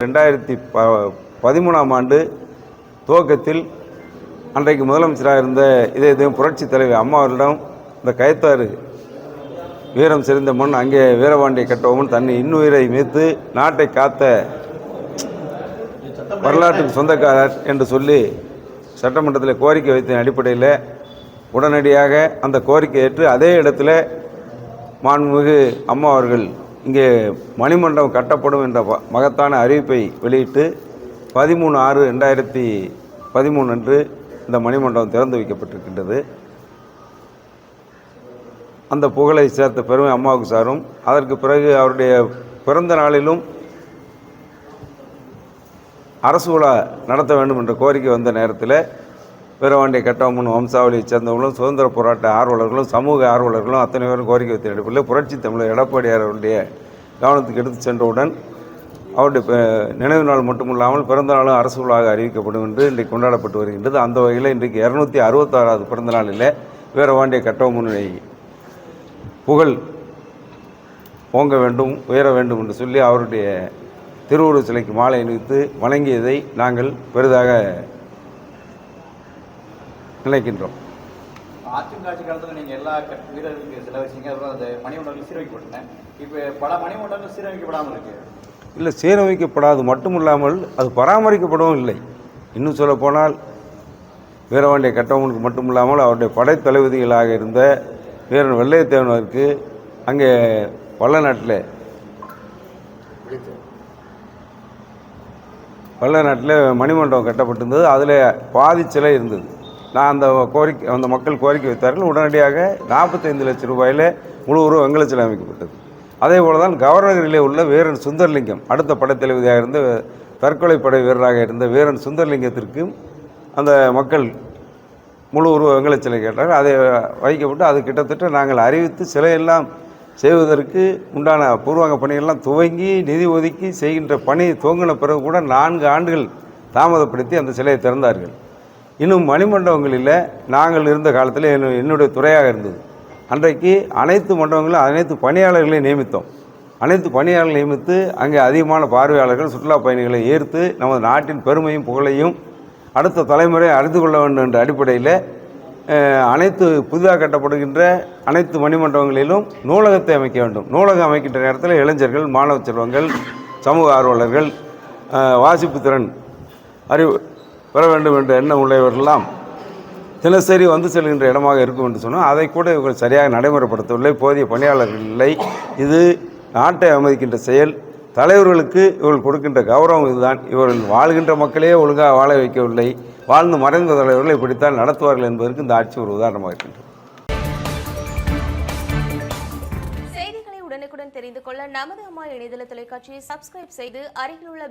ரெண்டாயிரத்தி ப பதிமூணாம் ஆண்டு துவக்கத்தில் அன்றைக்கு முதலமைச்சராக இருந்த இதே இதே புரட்சி தலைவி அம்மாவரிடம் இந்த கயத்தாறு வீரம் சிறந்த மண் அங்கே வீரபாண்டிய கட்டபொம்மன் தன்னை இன்னுயிரை மீத்து நாட்டை காத்த வரலாற்றுக்கு சொந்தக்காரர் என்று சொல்லி சட்டமன்றத்தில் கோரிக்கை வைத்த அடிப்படையில் உடனடியாக அந்த கோரிக்கை ஏற்று அதே இடத்துல மாண்புமிகு அம்மா அவர்கள் இங்கே மணிமண்டபம் கட்டப்படும் என்ற மகத்தான அறிவிப்பை வெளியிட்டு பதிமூணு ஆறு ரெண்டாயிரத்தி பதிமூணு அன்று இந்த மணிமண்டபம் திறந்து வைக்கப்பட்டிருக்கின்றது. அந்த புகழை சேர்த்த பெருமை அம்மாவுக்கு சாரும். அதற்கு பிறகு அவருடைய பிறந்த நாளிலும் அரசு விழா நடத்த வேண்டும் என்ற கோரிக்கை வந்த நேரத்தில் வீரவாண்டிய கட்டபொம்மன் வம்சாவளியைச் சேர்ந்தவர்களும் சுதந்திர போராட்ட ஆர்வலர்களும் சமூக ஆர்வலர்களும் அத்தனை பேரும் கோரிக்கை வைத்த அடிப்படையில் புரட்சி தமிழர் எடப்பாடியார் அவருடைய கவனத்துக்கு எடுத்து சென்றவுடன் அவருடைய நினைவு நாள் மட்டுமில்லாமல் பிறந்த நாளும் அரசு விழாவாக அறிவிக்கப்படும் என்று இன்றைக்கு கொண்டாடப்பட்டு வருகின்றது. அந்த வகையில் இன்றைக்கு இரநூத்தி அறுபத்தாறாவது பிறந்த நாளில் வீரவாண்டிய கட்டபொம்மனை புகழ் ஓங்க வேண்டும் உயர வேண்டும் என்று சொல்லி அவருடைய திருவுருவ சிலைக்கு மாலை அணிவித்து வணங்கியதை நாங்கள் பெரிதாக நினைக்கின்றோம். அதிமுக ஆட்சி காலத்துல நீங்க எல்லா வீரர்களுக்கு செலவழிச்சீங்க அப்புறம் அந்த மணிமண்டபங்கள் சீரமைக்கப்பட்டன இப்ப பல மணிமண்டபங்கள் சீரமைக்கப்படாமல் இருக்கு. இல்லை சீரமைக்கப்படாது மட்டுமில்லாமல் அது பராமரிக்கப்படவும் இல்லை. இன்னும் சொல்ல போனால் வீரபாண்டிய கட்டபொம்மனுக்கு மட்டுமில்லாமல் அவருடைய படைத்தளபதிகளாக இருந்த வீரன் வெள்ளையத்தேவனருக்கு அங்கே வல்லநாட்டில் வல்லநாட்டில் மணிமண்டபம் கட்டப்பட்டிருந்தது. அதில் பாதி சிலை இருந்தது. நான் அந்த கோரிக்கை அந்த மக்கள் கோரிக்கை வைத்தார்கள். உடனடியாக நாற்பத்தைந்து லட்சம் ரூபாயில் முழு உருவ வெங்கல அமைக்கப்பட்டது. அதே போல தான் கவர்னரிலே உள்ள வீரன் சுந்தர்லிங்கம் அடுத்த படைத்தளபதியாக இருந்த தற்கொலை படை வீரராக இருந்த வீரன் சுந்தர்லிங்கத்திற்கும் அந்த மக்கள் முழு உருவ வெங்கலச்சிலை கேட்டார் கேட்டார்கள். அதை வைக்கப்பட்டு அது கிட்டத்தட்ட நாங்கள் அறிவித்து சிலையெல்லாம் செய்வதற்கு உண்டான பூர்வாங்க பணிகள்லாம் துவங்கி நிதி ஒதுக்கி செய்கின்ற பணி துவங்கின பிறகு கூட நான்கு ஆண்டுகள் தாமதப்படுத்தி அந்த சிலையை திறந்தார்கள். இன்னும் மணிமண்டபங்களில் நாங்கள் இருந்த காலத்தில் என்னுடைய துறையாக இருந்தது. அன்றைக்கு அனைத்து மண்டபங்களும் அனைத்து பணியாளர்களையும் நியமித்தோம். அனைத்து பணியாளர்கள் நியமித்து அங்கே அதிகமான பார்வையாளர்கள் சுற்றுலா பயணிகளை ஈர்த்து நமது நாட்டின் பெருமையும் புகழையும் அடுத்த தலைமுறை அறிந்து கொள்ள வேண்டும் என்ற அடிப்படையில் அனைத்து புதிதாக கட்டப்படுகின்ற அனைத்து மணிமண்டபங்களிலும் நூலகத்தை அமைக்க வேண்டும். நூலகம் அமைக்கின்ற நேரத்தில் இளைஞர்கள் மாணவ செல்வங்கள் சமூக ஆர்வலர்கள் வாசிப்பு திறன் அறிவு பெற வேண்டும் என்ற எண்ணம் உள்ளவர்களெல்லாம் தினசரி வந்து செல்கின்ற இடமாக இருக்கும் என்று சொன்னால் அதை கூட இவர்கள் சரியாக நடைமுறைப்படுத்தவில்லை. போதிய பணியாளர்கள் இல்லை. இது நாட்டை அமைக்கின்ற செயல். தலைவர்களுக்கு இவர்கள் கொடுக்கின்ற கௌரவம் இதுதான். இவர்கள் வாழ்கின்ற மக்களே ஒழுங்காக வாழ வைக்கவில்லை. வாழ்ந்து மறைந்த தலைவர்களை இப்படித்தான் நடத்துவார்கள் என்பதற்கு இந்த ஆட்சி ஒரு உதாரணமாக இருக்கின்றது. செய்திகளை உடனுக்குடன் தெரிந்து கொள்ள நமது அம்மா இணையதள தொலைக்காட்சியை சப்ஸ்கிரைப் செய்து அருகில் உள்ள